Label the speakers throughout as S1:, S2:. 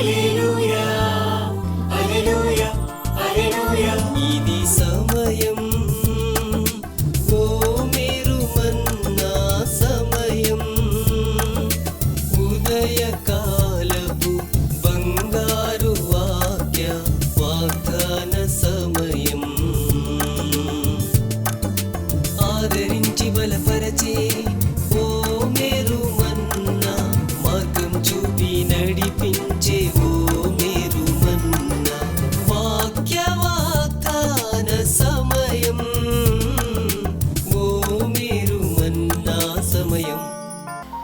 S1: ఇది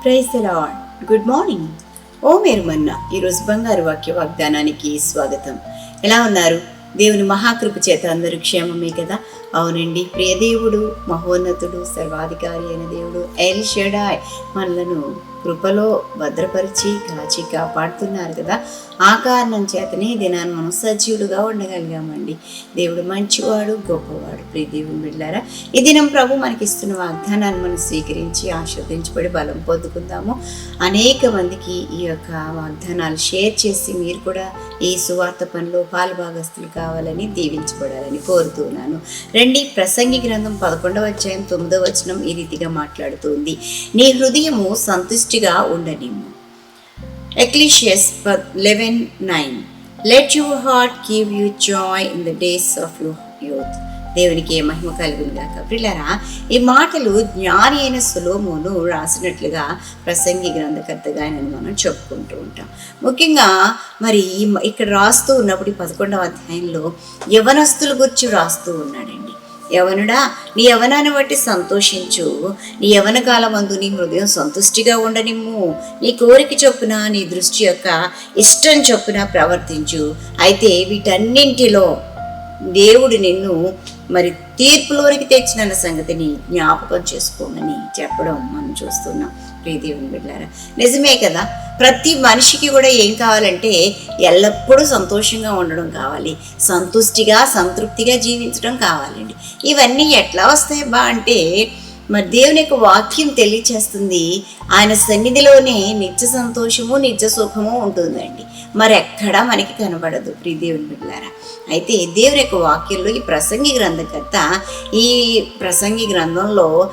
S2: praise the Lord. Good morning. ఓ మీరు మన్న ఈరోజు బంగారు వాక్య వాగ్దానానికి స్వాగతం. ఎలా ఉన్నారు? దేవుని మహాకృప చేత అందరూ క్షేమమే కదా? అవునండి ప్రియదేవుడు మహోన్నతుడు సర్వాధికారి అయిన దేవుడు ఎల్ షెడాయ్ మనలను కృపలో భద్రపరిచి కాచి కాపాడుతున్నారు కదా. ఆ కారణం చేతనే ఈ దినాన్ని మనం సజీవులుగా ఉండగలిగామండి. దేవుడు మంచివాడు గొప్పవాడు. ప్రీ దేవుని బిడ్డారా ఈ దినం ప్రభు మనకి ఇస్తున్న వాగ్దానాన్ని మనం స్వీకరించి ఆశ్రదించబడి బలం పొందుకుందాము. అనేక మందికి ఈ యొక్క వాగ్దానాలు షేర్ చేసి మీరు కూడా ఈ సువార్త పనిలో పాలుభాగస్తులు కావాలని దీవించబడాలని కోరుతున్నాను. రండి ప్రసంగి గ్రంథం పదకొండవ అధ్యాయం తొమ్మిదవ వచనం ఈ రీతిగా మాట్లాడుతుంది. నీ హృదయము మంచిగా ఉండనిమ్ము Ecclesiastes eleven nine let your heart give you joy in the days of your youth దేవునికి ఏ మహిమ కలిగిందా గాక ప్రిల్లరా ఈ మాటలు జ్ఞాని అయిన సులోమును రాసినట్లుగా ప్రసంగి గ్రంథకర్తగా ఆయనను మనం చెప్పుకుంటూ ఉంటాం. ముఖ్యంగా మరి ఇక్కడ రాస్తూ ఉన్నప్పుడు ఈ పదకొండవ అధ్యాయంలో యవనస్తుల గురించి రాస్తూ ఉన్నాడండి. యవనుడా నీ యవనాన్ని బట్టి సంతోషించు. నీ యవన కాలమందు నీ హృదయం సంతుష్టిగా ఉండనిమ్ము. నీ కోరిక చొప్పున నీ దృష్టి యొక్క ఇష్టం చొప్పున ప్రవర్తించు. అయితే వీటన్నింటిలో దేవుడు నిన్ను మరి తీర్పులోనికి తెచ్చిన సంగతిని జ్ఞాపకం చేసుకోమని చెప్పడం మనం చూస్తున్నాం. ప్రియదేవుని బిడ్డారా. నిజమే కదా ప్రతి మనిషికి కూడా ఏం కావాలంటే ఎల్లప్పుడూ సంతోషంగా ఉండడం కావాలి. సంతుష్టిగా సంతృప్తిగా జీవించడం కావాలండి. ఇవన్నీ ఎట్లా వస్తాయి బా అంటే మరి దేవుని యొక్క వాక్యం తెలియచేస్తుంది ఆయన సన్నిధిలోనే నిత్య సంతోషము నిత్య సుఖము ఉంటుందండి. మరి ఎక్కడా మనకి కనబడదు ప్రియ దేవుని బిడ్డారా. అయితే దేవుని యొక్క వాక్యంలో ఈ ప్రసంగి గ్రంథకర్త ఈ ప్రసంగి గ్రంథంలో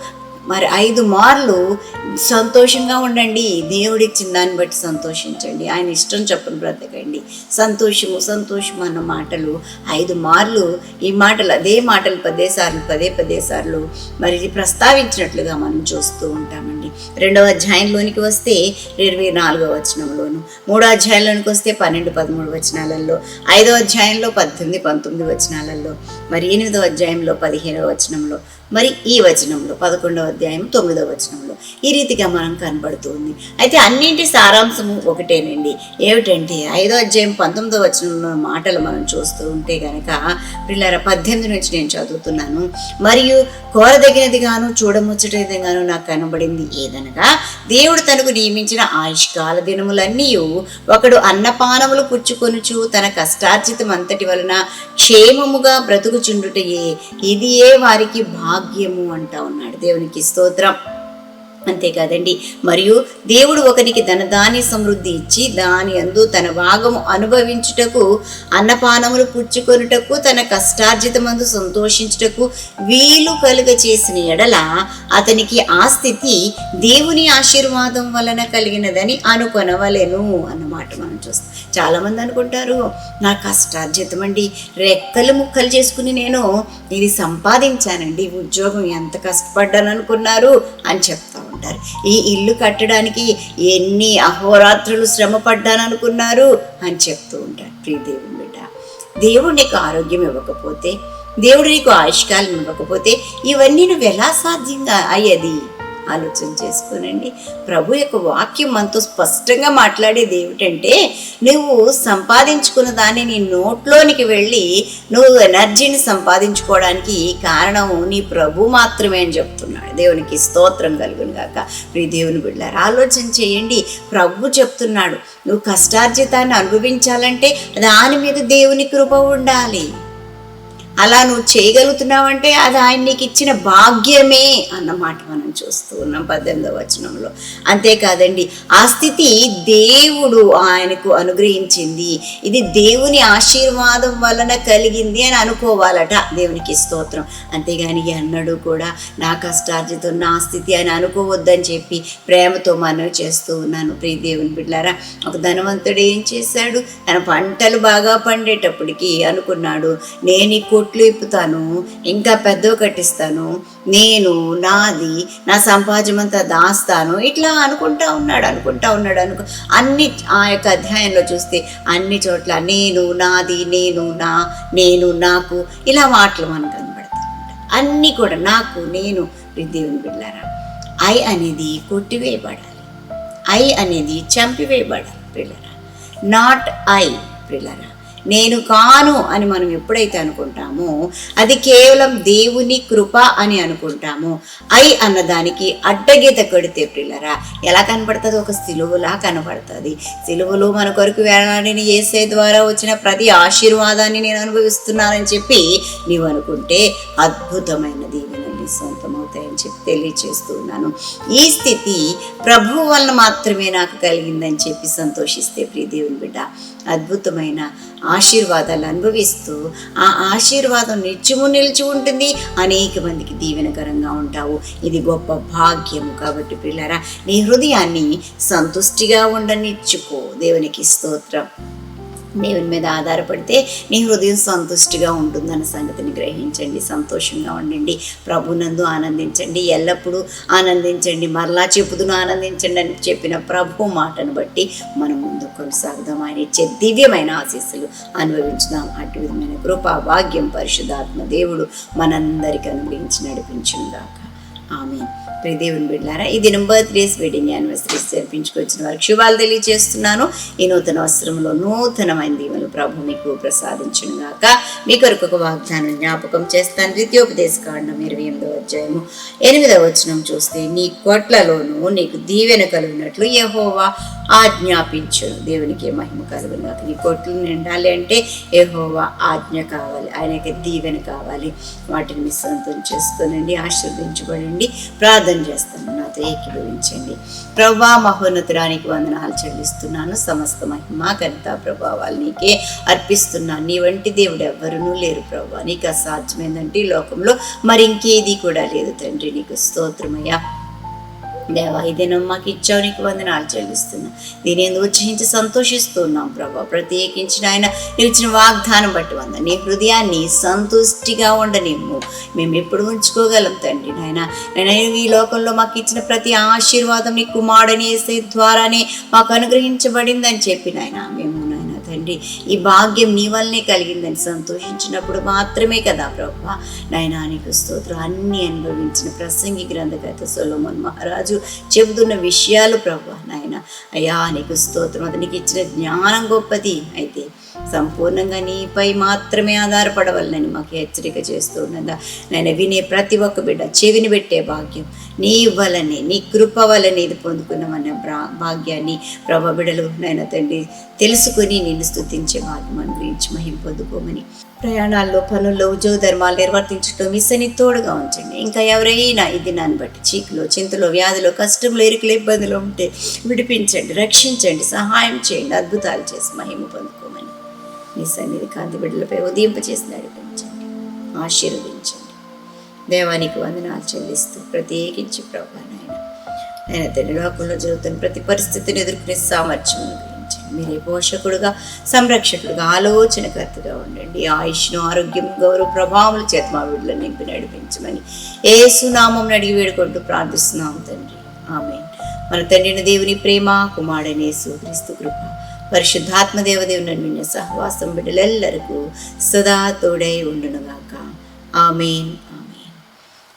S2: మరి ఐదు మార్లు సంతోషంగా ఉండండి. దేవుడిచ్చిన దాన్ని బట్టి సంతోషించండి. ఆయన ఇష్టం చెప్పని బ్రతకండి. సంతోషము సంతోషము అన్న మాటలు ఐదు మార్లు ఈ మాటలు అదే మాటలు పదే సార్లు పదే పదే సార్లు మరి ఇది ప్రస్తావించినట్లుగా మనం చూస్తూ ఉంటామండి. రెండవ అధ్యాయంలోనికి వస్తే ఇరవై నాలుగవ వచనంలోను మూడో అధ్యాయంలోనికి వస్తే పన్నెండు పదమూడు వచనాలలో ఐదవ అధ్యాయంలో పద్దెనిమిది పంతొమ్మిది వచనాలలో మరి ఎనిమిదవ అధ్యాయంలో పదిహేనవ వచనంలో మరి ఈ వచనంలో పదకొండవ అధ్యాయం తొమ్మిదవ వచనంలో ఈ రీతిగా మనం కనబడుతుంది. అయితే అన్నింటి సారాంశము ఒకటేనండి. ఏమిటంటే ఐదో అధ్యాయం పంతొమ్మిదవ వచనంలో మాటలు మనం చూస్తూ ఉంటే కనుక పిల్లల పద్దెనిమిది నుంచి నేను చదువుతున్నాను. మరియు కోరదగినదిగాను చూడముచ్చటదిగాను నాకు కనబడింది ఏదనగా దేవుడు తనకు నియమించిన ఆయుష్కాల దినములన్నీ ఒకడు అన్నపానములు పుచ్చుకొనుచు తన కష్టార్జితం అంతటి వలన క్షేమముగా బ్రతుకుచుండుటయే. ఇది ఏ వారికి భాగ్యము అంటా ఉన్నాడు దేవునికి స్తోత్రం. అంతేకాదండి మరియు దేవుడు ఒకరికి ధనధాన్య సమృద్ధి ఇచ్చి దాని అందు తన భాగము అనుభవించుటకు అన్నపానములు పుచ్చుకొనుటకు తన కష్టార్జితమందు సంతోషించుటకు వీలు కలుగ చేసిన ఎడల అతనికి ఆ స్థితి దేవుని ఆశీర్వాదం వలన కలిగినదని అనుకొనవలెను అన్నమాట మనం చూస్తాం. చాలామంది అనుకుంటారు నా కష్టార్జితం అండి రెక్కలు ముక్కలు చేసుకుని నేను ఇది సంపాదించానండి ఉద్యోగం ఎంత కష్టపడ్డాను అనుకున్నారు అని చెప్తాను అనుకుంటారు. ఈ ఇల్లు కట్టడానికి ఎన్ని అహోరాత్రులు శ్రమ పడ్డాననుకున్నారు అని చెప్తూ ఉంటారు. ప్రియ దేవుని బిడ్డ దేవుడు నీకు ఆరోగ్యం ఇవ్వకపోతే దేవుడు నీకు ఆయుష్కాలం ఇవ్వకపోతే ఇవన్నీ నువ్వు ఎలా సాధ్యంగా అయ్యేది? ఆలోచన చేసుకోనండి. ప్రభు యొక్క వాక్యం మనతో స్పష్టంగా మాట్లాడేది ఏమిటంటే నువ్వు సంపాదించుకున్న దాన్ని నీ నోట్లోనికి వెళ్ళి నువ్వు ఎనర్జీని సంపాదించుకోవడానికి కారణం నీ ప్రభు మాత్రమే అని చెప్తున్నాడు. దేవునికి స్తోత్రం కలుగును గాక. మీ దేవుని బిడ్డారు ఆలోచన చేయండి. ప్రభు చెప్తున్నాడు నువ్వు కష్టార్జితాన్ని అనుభవించాలంటే దాని మీద దేవుని కృప ఉండాలి. అలా నువ్వు చేయగలుగుతున్నావంటే అది ఆయన నీకు ఇచ్చిన భాగ్యమే అన్నమాట మనం చూస్తూ ఉన్నాం పద్దెనిమిదవ వచనంలో. అంతేకాదండి ఆ స్థితి దేవుడు ఆయనకు అనుగ్రహించింది. ఇది దేవుని ఆశీర్వాదం వలన కలిగింది అని అనుకోవాలట దేవునికి స్తోత్రం. అంతేగాని అన్నడు కూడా నా కష్టార్జితం నా స్థితి అని అనుకోవద్దని చెప్పి ప్రేమతో మనవి చేస్తూ ఉన్నాను. ప్రియ దేవుని బిడ్డారా ఒక ధనవంతుడు ఏం చేశాడు? తన పంటలు బాగా పండేటప్పటికి అనుకున్నాడు నేను ఈ కొట్లు ఇప్పుతాను ఇంకా పెద్దవి కట్టిస్తాను. నేను నాది నా సంపాద్యమంతా దాస్తాను. ఇట్లా అనుకుంటా ఉన్నాడు అనుకుంటా ఉన్నాడు అనుకో. అన్ని ఆ యొక్క అధ్యాయంలో చూస్తే అన్ని చోట్ల నేను నాది నేను నా నేను నాకు ఇలా మాటలు మనకు కనబడతాయి అన్నీ కూడా నాకు నేను దేవుని బిడ్డారా ఐ అనేది కొట్టివేయబడాలి. ఐ అనేది చంపివేయబడాలి పిల్లరా నాట్ ఐ పిల్లరా నేను కాను అని మనం ఎప్పుడైతే అనుకుంటామో అది కేవలం దేవుని కృప అని అనుకుంటాము ఐ అన్నదానికి అడ్డగీత కొడితే పిల్లరా ఎలా కనబడుతుంది? ఒక సిలువలా కనబడుతుంది. సిలువలో మన కొరకు వేలాడిని చేసే ద్వారా వచ్చిన ప్రతి ఆశీర్వాదాన్ని నేను అనుభవిస్తున్నానని చెప్పి నీవు అనుకుంటే అద్భుతమైన దీవెనలు నీ తెలియచేస్తున్నాను. ఈ స్థితి ప్రభు వలన మాత్రమే నాకు కలిగిందని చెప్పి సంతోషిస్తే ప్రియదేవుని బిడ్డ అద్భుతమైన ఆశీర్వాదాలు అనుభవిస్తూ ఆ ఆశీర్వాదం నిత్యము నిలిచి ఉంటుంది. అనేక మందికి దీవెనకరంగా ఉంటావు. ఇది గొప్ప భాగ్యము కాబట్టి పిల్లరా నీ హృదయాన్ని సంతుష్టిగా ఉండనిచ్చుకో. దేవునికి స్తోత్రం. దేవుని మీద ఆధారపడితే నీ హృదయం సంతుష్టిగా ఉంటుందన్న సంగతిని గ్రహించండి సంతోషంగా ఉండండి. ప్రభునందు ఆనందించండి ఎల్లప్పుడూ ఆనందించండి. మరలా చెప్పుదును ఆనందించండి అని చెప్పిన ప్రభు మాటను బట్టి మనం ముందు కొనసాగుదాం. ఆయన ఇచ్చే దివ్యమైన ఆశీస్సులు అనుభవించుదాం. అటు విధమైన కృపా భాగ్యం పరిశుధాత్మ దేవుడు మనందరికీ అనుగ్రహించి నడిపించుగాక ఆమె ప్రియ బిడ్డారా ఈ దినం బర్త్డేస్ వెడ్డింగ్ యానివర్సరీస్ జరిపించుకొచ్చిన వారికి శుభాలు తెలియజేస్తున్నాను. ఈ నూతన వస్త్రంలో నూతనమైన దీవెనలు ప్రభు మీకు ప్రసాదించును గాక. మీ కొరకు ఒక వాగ్దానం జ్ఞాపకం చేస్తాను. ద్వితీయోపదేశ కాండం ఇరవై ఎనిమిదవ అధ్యాయము. ఎనిమిదవ వచనం చూస్తే నీ కొట్లలోనూ నీకు దీవెన కలిగినట్లు యెహోవా ఆజ్ఞాపించను దేవునికి మహిమ కలుగును. అతని నీ కొట్లు నిండాలి అంటే ఏహోవా ఆజ్ఞ కావాలి. ఆయనకి దీవెన కావాలి. వాటిని మీ సొంతం చేసుకోనండి ఆశీర్వదించబడండి ప్రార్థన చేస్తాను. నాతో ఏకీభవించండి. ప్రభా మహోన్నతురానికి వందనాలు చెల్లిస్తున్నాను. సమస్త మహిమ ఘనత ప్రభావాలు నీకే అర్పిస్తున్నాను. నీ వంటి దేవుడు ఎవ్వరూ లేరు ప్రభా. నీకు అసాధ్యమైందంటే ఈ లోకంలో మరి ఇంకేది కూడా లేదు తండ్రి. నీకు స్తోత్రమయ్యా. దేవా ఈ దినం మాకు ఇచ్చావు నీకు వందనాలు చెల్లిస్తున్నా. దీని ఎందుకు ఉత్సహించి సంతోషిస్తున్నాం ప్రభా? ప్రత్యేకించిన ఆయన నువ్వు ఇచ్చిన వాగ్దానం బట్టి వంద. నీ హృదయాన్ని సంతుష్టిగా ఉండనిమ్ము మేము ఎప్పుడు ఉంచుకోగలం తండ్రి నాయన. నేను ఈ లోకంలో మాకు ఇచ్చిన ప్రతి ఆశీర్వాదం నీ కుమారుడని వేసే ద్వారానే మాకు అనుగ్రహించబడిందని చెప్పి నాయన మేము తండ్రి ఈ భాగ్యం నీ వల్లనే కలిగిందని సంతోషించినప్పుడు మాత్రమే కదా ప్రభా. నాయనా నీకు స్తోత్రం. అన్ని అనుభవించిన ప్రసంగి గ్రంథకర్త సొలోమన్ మహారాజు చెబుతున్న విషయాలు ప్రభా నాయన. అయ్యా నీకు స్తోత్రం. అతనికి ఇచ్చిన జ్ఞానం గొప్పది. అయితే సంపూర్ణంగా నీపై మాత్రమే ఆధారపడవలనని మాకు హెచ్చరిక చేస్తూ ఉన్నదా? నేను వినే ప్రతి ఒక్క బిడ్డ చెవిని పెట్టే భాగ్యం నీ వలనే నీ కృప వలనే ఇది పొందుకున్నామన్న భాగ్యాన్ని ప్రభ బిడలు నాయన తండ్రి తెలుసుకుని నిన్ను స్థుతించే భాగ్యం అనుగ్రహించి మహిం పొందుకోమని ప్రయాణాల్లో పనుల్లో ఉద్యోగ ధర్మాలు నిర్వర్తించడం మిస్సని తోడుగా ఉంచండి. ఇంకా ఎవరైనా ఈ దినాన్ని బట్టి చీకులో చింతలో వ్యాధిలో కష్టంలో ఇరుకులు ఇబ్బందులు ఉంటే విడిపించండి రక్షించండి సహాయం చేయండి అద్భుతాలు చేసి మహిమ పొందుకోమని నీ సన్నిధి కాంతి బిడ్డలపై ఉదయింపచేసి నడిపించండి ఆశీర్వదించండి. దేవానికి వందనాలు చెల్లిస్తూ ప్రత్యేకించి ప్రభా నాయన నేను తండ్రి లోకంలో జరుగుతున్న ప్రతి పరిస్థితిని ఎదుర్కొనే సామర్థ్యం అనుగ్రహించండి. మీరే పోషకుడుగా సంరక్షకుడుగా ఆలోచనకర్తగా ఉండండి. ఆయుష్ను ఆరోగ్యం గౌరవ ప్రభావం చేత మా వీళ్ళని నింపి నడిపించమని ఏ సునామం అడిగి వేడుకుంటూ ప్రార్థిస్తున్నాం తండ్రి. ఆమె మన తండ్రిని దేవుని ప్రేమ కుమారుడనే క్రీస్తు కృప പരിശുദ്ധാത്മദേവതയുണ്ടെന്ന സഹവാസം വീട്ടിൽ സദാ സദാത്തോടെ ഉണ്ടാക്കാം ആമേൻ ആമേൻ.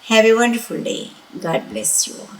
S2: Have a wonderful day God bless you all